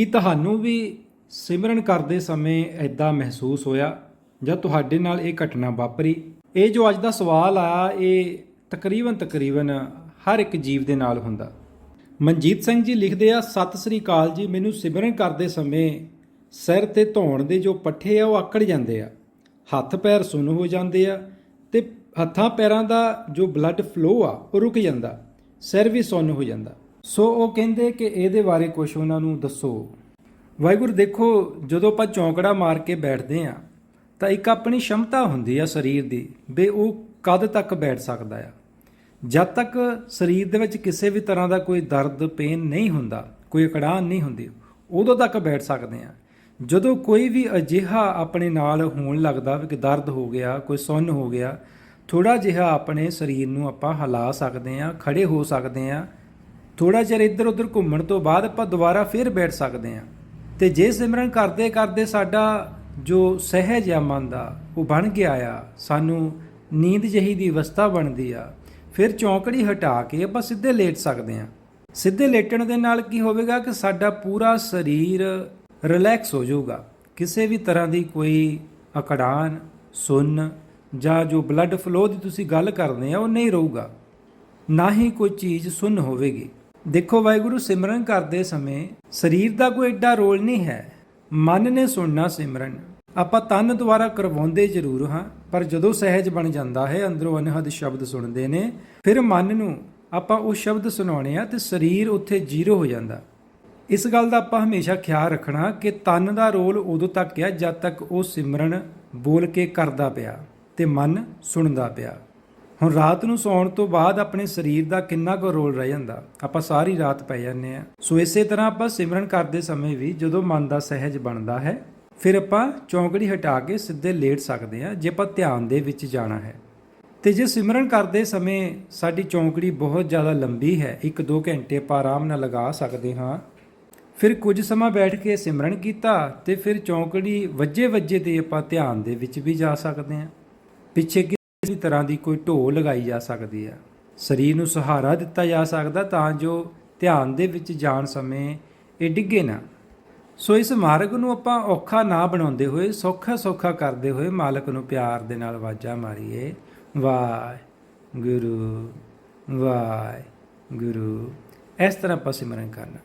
ਕੀ ਤੁਹਾਨੂੰ ਵੀ ਸਿਮਰਨ ਕਰਦੇ ਸਮੇਂ ਐਦਾਂ ਮਹਿਸੂਸ ਹੋਇਆ ਜਾਂ ਤੁਹਾਡੇ ਨਾਲ ਇਹ ਘਟਨਾ ਵਾਪਰੀ? ਇਹ ਜੋ ਅੱਜ ਦਾ ਸਵਾਲ ਆ, ਇਹ ਤਕਰੀਬਨ ਤਕਰੀਬਨ ਹਰ ਇੱਕ ਜੀਵ ਦੇ ਨਾਲ ਹੁੰਦਾ। ਮਨਜੀਤ ਸਿੰਘ ਜੀ ਲਿਖਦੇ ਆ, ਸਤਿ ਸ੍ਰੀ ਅਕਾਲ ਜੀ, ਮੈਨੂੰ ਸਿਮਰਨ ਕਰਦੇ ਸਮੇਂ ਸਿਰ ਤੇ ਧੌਣ ਦੇ ਜੋ ਪੱਠੇ ਆ, ਉਹ ਆਕੜ ਜਾਂਦੇ ਆ। ਹੱਥ ਪੈਰ ਸੁੰਨ ਹੋ ਜਾਂਦੇ ਆ ਤੇ ਹੱਥਾਂ ਪੈਰਾਂ ਦਾ ਜੋ ਬਲੱਡ ਫਲੋ ਆ, ਉਹ ਰੁਕ ਜਾਂਦਾ। ਸਿਰ ਵੀ ਸੁੰਨ ਹੋ ਜਾਂਦਾ। ਸੋ ਉਹ ਕਹਿੰਦੇ ਕਿ ਇਹਦੇ ਬਾਰੇ ਕੁਝ ਉਹਨਾਂ ਨੂੰ ਦੱਸੋ। ਵਾਹਿਗੁਰੂ, ਦੇਖੋ, ਜਦੋਂ ਆਪਾਂ ਚੌਂਕੜਾ ਮਾਰ ਕੇ ਬੈਠਦੇ ਆ ਤਾਂ ਇੱਕ ਆਪਣੀ ਸ਼ਮਤਾ ਹੁੰਦੀ ਆ ਸਰੀਰ ਦੀ ਬੇ ਉਹ ਕਦ ਤੱਕ ਬੈਠ ਸਕਦਾ ਆ। ਜਦ ਤੱਕ ਸਰੀਰ ਦੇ ਵਿੱਚ ਕਿਸੇ ਵੀ ਤਰ੍ਹਾਂ ਦਾ ਕੋਈ ਦਰਦ, ਪੇਨ ਨਹੀਂ ਹੁੰਦਾ, ਕੋਈ ਅਕੜਾਨ ਨਹੀਂ ਹੁੰਦੀ, ਉਦੋਂ ਤੱਕ ਬੈਠ ਸਕਦੇ ਆ ਜਦੋਂ ਕੋਈ ਵੀ ਅਜਿਹਾ ਆਪਣੇ ਨਾਲ ਹੋਣ ਲੱਗਦਾ ਵੀ ਕਿ ਦਰਦ ਹੋ ਗਿਆ, ਕੋਈ ਸੁੰਨ ਹੋ ਗਿਆ ਥੋੜਾ ਜਿਹਾ ਆਪਣੇ ਸਰੀਰ ਨੂੰ ਆਪਾਂ ਹਿਲਾ ਸਕਦੇ ਆ ਖੜੇ ਹੋ ਸਕਦੇ ਆ ਥੋੜਾ ਚਿਰ ਇੱਧਰ ਉੱਧਰ ਘੁੰਮਣ ਤੋਂ ਬਾਅਦ ਆਪਾਂ ਦੁਬਾਰਾ ਫਿਰ ਬੈਠ ਸਕਦੇ ਹਾਂ। ਤੇ ਜੇ ਸਿਮਰਨ ਕਰਦੇ ਕਰਦੇ ਸਾਡਾ ਜੋ ਸਹਿਜ ਆ ਮਨ ਦਾ, ਉਹ ਬਣ ਗਿਆ ਆ, ਸਾਨੂੰ ਨੀਂਦ ਜਹੀ ਦੀ ਅਵਸਥਾ ਬਣਦੀ ਆ, ਫਿਰ ਚੌਂਕੜੀ ਹਟਾ ਕੇ ਆਪਾਂ ਸਿੱਧੇ ਲੇਟ ਸਕਦੇ ਹਾਂ। ਸਿੱਧੇ ਲੇਟਣ ਦੇ ਨਾਲ ਕੀ ਹੋਵੇਗਾ ਕਿ ਸਾਡਾ ਪੂਰਾ ਸਰੀਰ ਰਿਲੈਕਸ ਹੋ ਜਾਊਗਾ। ਕਿਸੇ ਵੀ ਤਰ੍ਹਾਂ ਦੀ ਕੋਈ ਅਕੜਾਨ, ਸੁੰਨ ਜਾਂ ਜੋ ਬਲੱਡ ਫਲੋ ਦੀ ਤੁਸੀਂ ਗੱਲ ਕਰਦੇ ਆ, ਉਹ ਨਹੀਂ ਰਹੂਗਾ। ਨਾ ਹੀ ਕੋਈ ਚੀਜ਼ ਸੁੰਨ ਹੋਵੇਗੀ। ਦੇਖੋ ਵਾਹਿਗੁਰੂ, ਸਿਮਰਨ ਕਰਦੇ ਸਮੇਂ ਸਰੀਰ ਦਾ ਕੋਈ ਐਡਾ ਰੋਲ ਨਹੀਂ ਹੈ। ਮਨ ਨੇ ਸੁਣਨਾ ਸਿਮਰਨ। ਆਪਾਂ ਤਨ ਦੁਆਰਾ ਕਰਵਾਉਂਦੇ ਜ਼ਰੂਰ ਹਾਂ, ਪਰ ਜਦੋਂ ਸਹਿਜ ਬਣ ਜਾਂਦਾ ਹੈ, ਅੰਦਰੋਂ ਅਨਹਦ ਸ਼ਬਦ ਸੁਣਦੇ ਨੇ, ਫਿਰ ਮਨ ਨੂੰ ਆਪਾਂ ਉਹ ਸ਼ਬਦ ਸੁਣਾਉਣੇ ਆ ਤੇ ਸਰੀਰ ਉੱਥੇ ਜ਼ੀਰੋ ਹੋ ਜਾਂਦਾ। ਇਸ ਗੱਲ ਦਾ ਆਪਾਂ ਹਮੇਸ਼ਾ ਖਿਆਲ ਰੱਖਣਾ ਕਿ ਤਨ ਦਾ ਰੋਲ ਉਦੋਂ ਤੱਕ ਹੈ ਜਦ ਤੱਕ ਉਹ ਸਿਮਰਨ ਬੋਲ ਕੇ ਕਰਦਾ ਪਿਆ ਤੇ ਮਨ ਸੁਣਦਾ ਪਿਆ। ਹੁਣ ਰਾਤ ਨੂੰ ਸੌਣ ਤੋਂ ਬਾਅਦ ਆਪਣੇ ਸਰੀਰ ਦਾ ਕਿੰਨਾ ਕੁ ਰੋਲ ਰਹਿ ਜਾਂਦਾ, ਆਪਾਂ ਸਾਰੀ ਰਾਤ ਪੈ ਜਾਂਦੇ ਆ ਸੋ ਇਸੇ ਤਰ੍ਹਾਂ ਆਪਾਂ ਸਿਮਰਨ ਕਰਦੇ ਸਮੇਂ ਵੀ ਜਦੋਂ ਮਨ ਦਾ ਸਹਿਜ ਬਣਦਾ ਹੈ, ਫਿਰ ਆਪਾਂ ਚੌਂਕੜੀ ਹਟਾ ਕੇ ਸਿੱਧੇ ਲੇਟ ਸਕਦੇ ਆ ਜੇ ਆਪਾਂ ਧਿਆਨ ਦੇ ਵਿੱਚ ਜਾਣਾ ਹੈ। ਤੇ ਜੇ ਸਿਮਰਨ ਕਰਦੇ ਸਮੇਂ ਸਾਡੀ ਚੌਂਕੜੀ ਬਹੁਤ ਜ਼ਿਆਦਾ ਲੰਬੀ ਹੈ 1-2 ਘੰਟੇ ਆਪਾਂ ਆਰਾਮ ਨਾਲ ਲਗਾ ਸਕਦੇ ਹਾਂ, ਫਿਰ ਕੁਝ ਸਮਾਂ ਬੈਠ ਕੇ ਸਿਮਰਨ ਕੀਤਾ ਤੇ ਫਿਰ ਚੌਂਕੜੀ ਵੱਜੇ ਵੱਜੇ ਤੇ ਆਪਾਂ ਧਿਆਨ ਦੇ ਵਿੱਚ ਵੀ ਜਾ ਸਕਦੇ ਹਾਂ। ਪਿੱਛੇ ਕਿਸੇ ਤਰ੍ਹਾਂ ਦੀ ਕੋਈ ਢੋ ਲਗਾਈ ਜਾ ਸਕਦੀ ਹੈ। ਸਰੀਰ ਨੂੰ ਸਹਾਰਾ ਦਿੱਤਾ ਜਾ ਸਕਦਾ ਤਾਂ ਜੋ ਧਿਆਨ ਦੇ ਵਿੱਚ ਜਾਣ ਸਮੇਂ ਇਹ ਡਿੱਗੇ ਨਾ। ਸੋ ਇਸ ਮਾਰਗ ਨੂੰ ਆਪਾਂ ਔਖਾ ਨਾ ਬਣਾਉਂਦੇ ਹੋਏ, ਸੌਖਾ ਸੌਖਾ ਕਰਦੇ ਹੋਏ ਮਾਲਕ ਨੂੰ ਪਿਆਰ ਦੇ ਨਾਲ ਆਵਾਜ਼ਾਂ ਮਾਰੀਏ। ਵਾਹਿ ਗੁਰੂ ਵਾਹਿ ਗੁਰੂ ਇਸ ਤਰ੍ਹਾਂ ਆਪਾਂ ਸਿਮਰਨ ਕਰਨਾ।